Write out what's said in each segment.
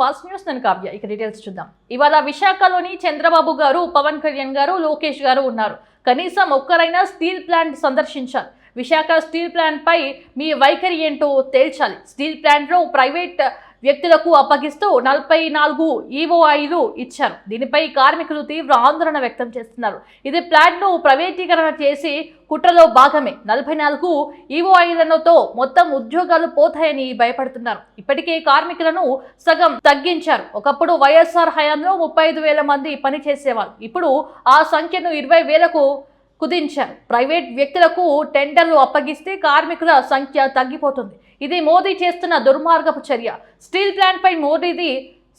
Fast news నేను కావ్య. ఇక details చూద్దాం. ఇవాళ విశాఖలోని చంద్రబాబు గారు పవన్ కళ్యాణ్ గారు లోకేష్ గారు ఉన్నారు. కనీసం ఒక్కరైనా స్టీల్ ప్లాంట్ సందర్శించాలి. విశాఖ స్టీల్ ప్లాంట్ పై మీ వైఖరి ఏంటో తేల్చాలి. స్టీల్ ప్లాంట్లో ప్రైవేట్ వ్యక్తులకు అప్పగిస్తూ నలభై నాలుగు ఈఓఐలు ఇచ్చారు. దీనిపై కార్మికులు తీవ్ర ఆందోళన వ్యక్తం చేస్తున్నారు. ఇది ప్లాంట్ను ప్రైవేటీకరణ చేసి కుట్రలో భాగమే. నలభై నాలుగు ఈఓఐలతో మొత్తం ఉద్యోగాలు పోతాయని భయపడుతున్నారు. ఇప్పటికే కార్మికులను సగం తగ్గించారు. ఒకప్పుడు వైఎస్ఆర్ హయాంలో ముప్పై ఐదు వేల మంది పనిచేసేవారు. ఇప్పుడు ఆ సంఖ్యను ఇరవై వేలకు కుదించారు. ప్రైవేట్ వ్యక్తులకు టెండర్లు అప్పగిస్తే కార్మికుల సంఖ్య తగ్గిపోతుంది. ఇది మోదీ చేస్తున్న దుర్మార్గపు చర్య. స్టీల్ ప్లాంట్ పై మోదీది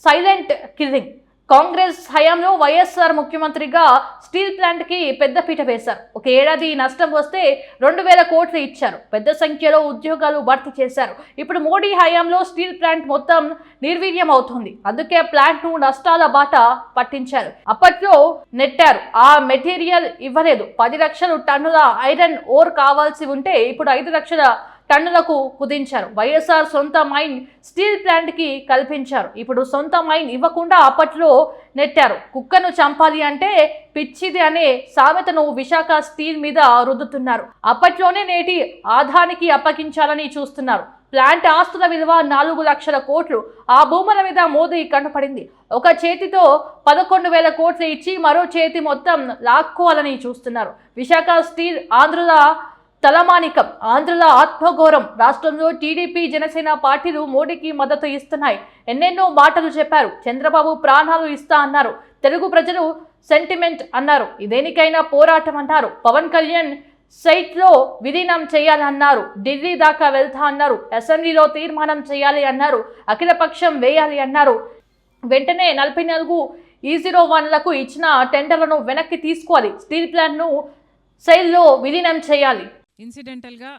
సైలెంట్ కిల్లింగ్. కాంగ్రెస్ హయాంలో వైఎస్ఆర్ ముఖ్యమంత్రిగా స్టీల్ ప్లాంట్కి పెద్దపీట వేశారు. ఒక ఏడాది నష్టం వస్తే రెండు వేల కోట్లు ఇచ్చారు. పెద్ద సంఖ్యలో ఉద్యోగాలు భర్తీ చేశారు. ఇప్పుడు మోడీ హయాంలో స్టీల్ ప్లాంట్ మొత్తం నిర్వీర్యం అవుతుంది అందుకే ప్లాంట్ను నష్టాల బాట పట్టించారు. అప్పట్లో నెట్టారు ఆ మెటీరియల్ ఇవ్వలేదు. పది లక్షలు టన్నుల ఐరన్ ఓర్ కావాల్సి ఉంటే ఇప్పుడు ఐదు లక్షల టన్నులకు కుదించారు. వైఎస్ఆర్ సొంత మైన్ స్టీల్ ప్లాంట్కి కల్పించారు. ఇప్పుడు సొంత మైన్ ఇవ్వకుండా అప్పట్లో నెట్టారు. కుక్కను చంపాలి అంటే పిచ్చిది అనే సామెతను విశాఖ స్టీల్ మీద రుద్దుతున్నారు. అప్పట్లోనే నేటి ఆదానికి అప్పగించాలని చూస్తున్నారు. ప్లాంట్ ఆస్తుల విలువ నాలుగు లక్షల కోట్లు. ఆ భూముల మీద మోదీ కనపడింది ఒక చేతితో పదకొండు వేల కోట్లు ఇచ్చి మరో చేతి మొత్తం లాక్కోవాలని చూస్తున్నారు. విశాఖ స్టీల్ ఆంధ్రుల తలమానికం. ఆంధ్రుల ఆత్మఘోరం రాష్ట్రంలో టీడీపీ జనసేన పార్టీలు మోడీకి మద్దతు ఇస్తున్నాయి. ఎన్నెన్నో మాటలు చెప్పారు. చంద్రబాబు ప్రాణాలు ఇస్తా అన్నారు. తెలుగు ప్రజలు సెంటిమెంట్ అన్నారు. ఇదేనికైనా పోరాటం అన్నారు. పవన్ కళ్యాణ్ సైట్లో విలీనం చేయాలన్నారు. ఢిల్లీ దాకా వెళ్తా అన్నారు. అసెంబ్లీలో తీర్మానం చేయాలి అన్నారు. అఖిలపక్షం వేయాలి అన్నారు. వెంటనే నలభై నాలుగు ఈ జీరో వన్లకు ఇచ్చిన టెండర్లను వెనక్కి తీసుకోవాలి. స్టీల్ ప్లాంట్ను సైల్లో విలీనం చేయాలి. ఇన్సిడెంటల్గా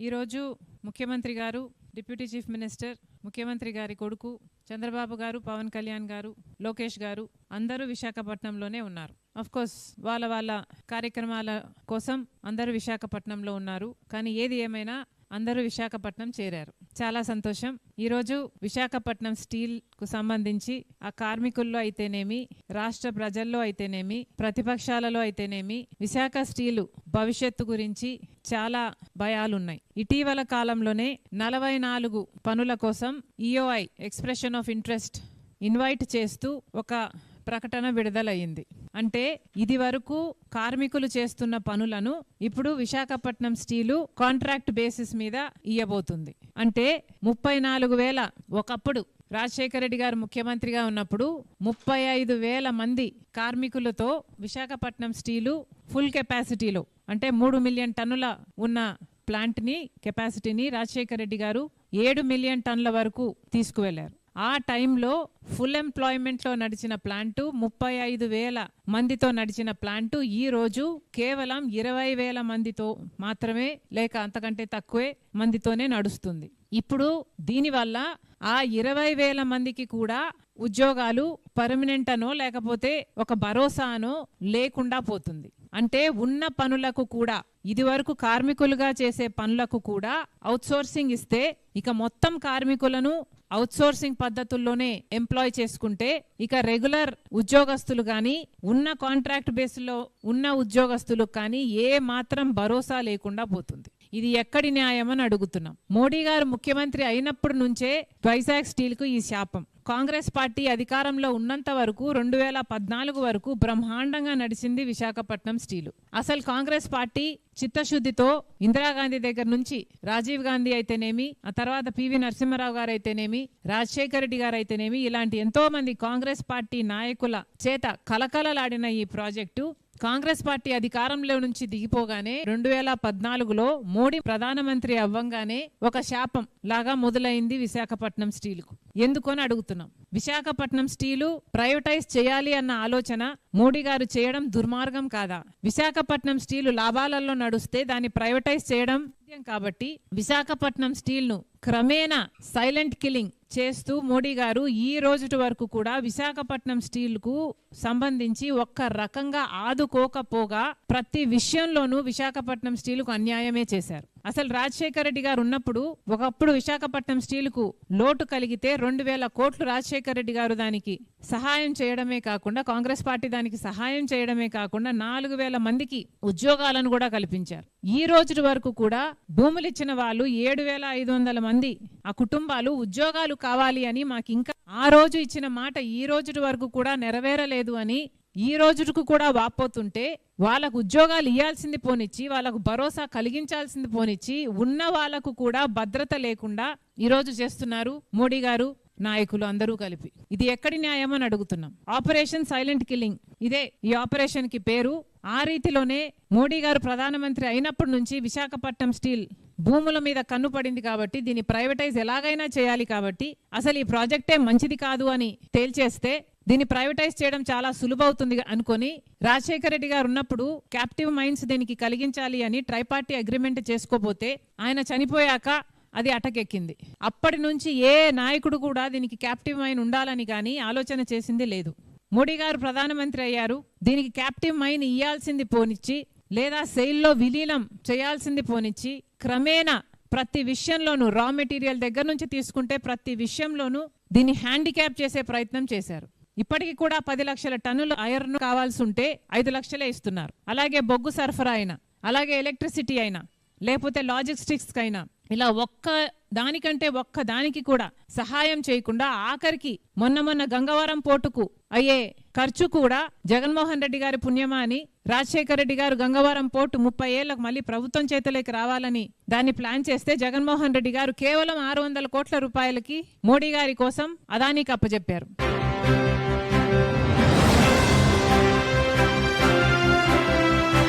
ఈరోజు ముఖ్యమంత్రి గారు డిప్యూటీ చీఫ్ మినిస్టర్ ముఖ్యమంత్రి గారి కొడుకు చంద్రబాబు గారు పవన్ కళ్యాణ్ గారు లోకేష్ గారు అందరూ విశాఖపట్నంలోనే ఉన్నారు. అఫ్ కోర్స్ వాళ్ళ వాళ్ళ కార్యక్రమాల కోసం అందరూ విశాఖపట్నంలో ఉన్నారు. కానీ ఏది ఏమైనా అందరూ విశాఖపట్నం చేరారు. చాలా సంతోషం. ఈరోజు విశాఖపట్నం స్టీల్కు సంబంధించి ఆ కార్మికుల్లో అయితేనేమి రాష్ట్ర ప్రజల్లో అయితేనేమి ప్రతిపక్షాలలో అయితేనేమి విశాఖ స్టీలు భవిష్యత్తు గురించి చాలా భయాలున్నాయి. ఇటీవల కాలంలోనే నలభై నాలుగు పనుల కోసం EOI expression of interest invite చేస్తూ ఒక ప్రకటన విడుదలయ్యింది. అంటే ఇది వరకు కార్మికులు చేస్తున్న పనులను ఇప్పుడు విశాఖపట్నం స్టీలు కాంట్రాక్ట్ బేసిస్ మీద ఇయ్యబోతుంది. అంటే ముప్పై నాలుగు వేల ఒకప్పుడు రాజశేఖర రెడ్డి గారు ముఖ్యమంత్రిగా ఉన్నప్పుడు ముప్పై ఐదు వేల మంది కార్మికులతో విశాఖపట్నం స్టీలు ఫుల్ కెపాసిటీలో అంటే మూడు మిలియన్ టన్నుల ఉన్న ప్లాంట్ని కెపాసిటీని రాజశేఖర రెడ్డి గారు ఏడు మిలియన్ టన్నుల వరకు తీసుకువెళ్ళారు ఆ టైంలో ఫుల్ ఎంప్లాయ్మెంట్లో నడిచిన ప్లాంటు ముప్పై ఐదు వేల మందితో నడిచిన ప్లాంటు ఈ రోజు కేవలం ఇరవై వేల మందితో మాత్రమే లేక అంతకంటే తక్కువే మందితోనే నడుస్తుంది. ఇప్పుడు దీనివల్ల ఆ ఇరవై వేల మందికి కూడా ఉద్యోగాలు పర్మనెంట్ అనో లేకపోతే ఒక భరోసానో లేకుండా పోతుంది. అంటే ఉన్న పనులకు కూడా ఇదివరకు కార్మికులుగా చేసే పనులకు కూడా అవుట్సోర్సింగ్ ఇస్తే ఇక మొత్తం కార్మికులను అవుట్సోర్సింగ్ పద్ధతుల్లోనే ఎంప్లాయ్ చేసుకుంటే ఇక రెగ్యులర్ ఉద్యోగస్తులు కానీ ఉన్న కాంట్రాక్ట్ బేస్లో ఉన్న ఉద్యోగస్తులకు కానీ ఏ మాత్రం భరోసా లేకుండా పోతుంది. ఇది ఎక్కడి న్యాయం అని అడుగుతున్నాం. మోడీ గారు ముఖ్యమంత్రి అయినప్పటి నుంచే వైజాగ్ స్టీల్కు ఈ శాపం. కాంగ్రెస్ పార్టీ అధికారంలో ఉన్నంత వరకు రెండు వేల పద్నాలుగు వరకు బ్రహ్మాండంగా నడిచింది విశాఖపట్నం స్టీలు. అసలు కాంగ్రెస్ పార్టీ చిత్తశుద్ధితో ఇందిరాగాంధీ దగ్గర నుంచి రాజీవ్ గాంధీ అయితేనేమి ఆ తర్వాత పివి నరసింహారావు గారు అయితేనేమి రాజశేఖర రెడ్డి గారు అయితేనేమి ఇలాంటి ఎంతో మంది కాంగ్రెస్ పార్టీ నాయకుల చేత కలకలలాడిన ఈ ప్రాజెక్టు కాంగ్రెస్ పార్టీ అధికారంలో నుంచి దిగిపోగానే రెండు వేల పద్నాలుగులో మోడీ ప్రధానమంత్రి అవ్వంగానే ఒక శాపం లాగా మొదలైంది విశాఖపట్నం స్టీలుకు. ఎందుకని అడుగుతున్నాం? విశాఖపట్నం స్టీలు ప్రైవేటైజ్ చేయాలి అన్న ఆలోచన మోడీ గారు చేయడం దుర్మార్గం కాదా? విశాఖపట్నం స్టీలు లాభాలలో నడుస్తే దాన్ని ప్రైవేటైజ్ చేయడం కాబట్టి విశాఖపట్నం స్టీల్ను క్రమేణా సైలెంట్ కిల్లింగ్ చేస్తూ మోడీ గారు ఈ రోజుటి వరకు కూడా విశాఖపట్నం స్టీల్కు సంబంధించి ఒక్క రకంగా ఆదుకోకపోగా ప్రతి విషయంలోనూ విశాఖపట్నం స్టీల్కు అన్యాయమే చేశారు. అసలు రాజశేఖర రెడ్డి గారు ఉన్నప్పుడు ఒకప్పుడు విశాఖపట్నం స్టీల్కు లోటు కలిగితే రెండు వేల కోట్లు రాజశేఖర రెడ్డి గారు దానికి సహాయం చేయడమే కాకుండా కాంగ్రెస్ పార్టీ దానికి సహాయం చేయడమే కాకుండా నాలుగు వేల మందికి ఉద్యోగాలను కూడా కల్పించారు. ఈ రోజు వరకు కూడా భూములు ఇచ్చిన వాళ్ళు ఏడు వేల ఐదు వందల మంది ఆ కుటుంబాలు ఉద్యోగాలు కావాలి అని మాకు ఇంకా ఆ రోజు ఇచ్చిన మాట ఈ రోజు వరకు కూడా నెరవేరలేదు అని ఈ రోజుకు కూడా వాపోతుంటే వాళ్ళకు ఉద్యోగాలు ఇవ్వాల్సింది పోనిచ్చి వాళ్ళకు భరోసా కలిగించాల్సింది పోనిచ్చి ఉన్న వాళ్ళకు కూడా భద్రత లేకుండా ఈరోజు చేస్తున్నారు మోడీ గారు నాయకులు అందరూ కలిపి. ఇది ఎక్కడి న్యాయం అని అడుగుతున్నాం. Operation silent killing. ఇదే ఈ ఆపరేషన్కి పేరు. ఆ రీతిలోనే మోడీ గారు ప్రధానమంత్రి అయినప్పటి నుంచి విశాఖపట్నం స్టీల్ భూముల మీద కన్ను పడింది కాబట్టి దీన్ని ప్రైవేటైజ్ ఎలాగైనా చేయాలి కాబట్టి అసలు ఈ ప్రాజెక్టే మంచిది కాదు అని తేల్చేస్తే దీన్ని ప్రైవేటైజ్ చేయడం చాలా సులువవుతుంది అనుకొని రాజశేఖర రెడ్డి గారు ఉన్నప్పుడు క్యాప్టివ్ మైన్స్ దీనికి కలిగించాలి అని ట్రైపార్టీ అగ్రిమెంట్ చేసుకోపోతే ఆయన చనిపోయాక అది అటకెక్కింది. అప్పటి నుంచి ఏ నాయకుడు కూడా దీనికి క్యాప్టివ్ మైన్ ఉండాలని కానీ ఆలోచన చేసింది లేదు. మోడీ గారు ప్రధానమంత్రి అయ్యారు. దీనికి క్యాప్టివ్ మైన్ ఇయ్యాల్సింది పోనిచ్చి లేదా సెయిల్లో విలీనం చేయాల్సింది పోనిచ్చి క్రమేణా ప్రతి విషయంలోనూ రా మెటీరియల్ దగ్గర నుంచి తీసుకుంటే ప్రతి విషయంలోనూ దీన్ని హ్యాండిక్యాప్ చేసే ప్రయత్నం చేశారు. ఇప్పటికి కూడా పది లక్షల టన్నుల ఐరన్ కావాల్సి ఉంటే ఐదు లక్షలే ఇస్తున్నారు. అలాగే బొగ్గు సరఫరా అయినా అలాగే ఎలక్ట్రిసిటీ అయినా లేకపోతే లాజిస్టిక్స్ అయినా ఇలా ఒక్క దానికంటే ఒక్క దానికి కూడా సహాయం చేయకుండా ఆఖరికి మొన్న మొన్న గంగవరం పోర్టుకు అయ్యే ఖర్చు కూడా జగన్మోహన్ రెడ్డి గారి పుణ్యమా అని రాజశేఖర రెడ్డి గారు గంగవరం పోర్టు ముప్పై ఏళ్ళకు మళ్ళీ ప్రభుత్వం చేతిలోకి రావాలని దాన్ని ప్లాన్ చేస్తే జగన్మోహన్ రెడ్డి గారు కేవలం ఆరు వందల కోట్ల రూపాయలకి మోడీ గారి కోసం అదానికి కప్పజెప్పారు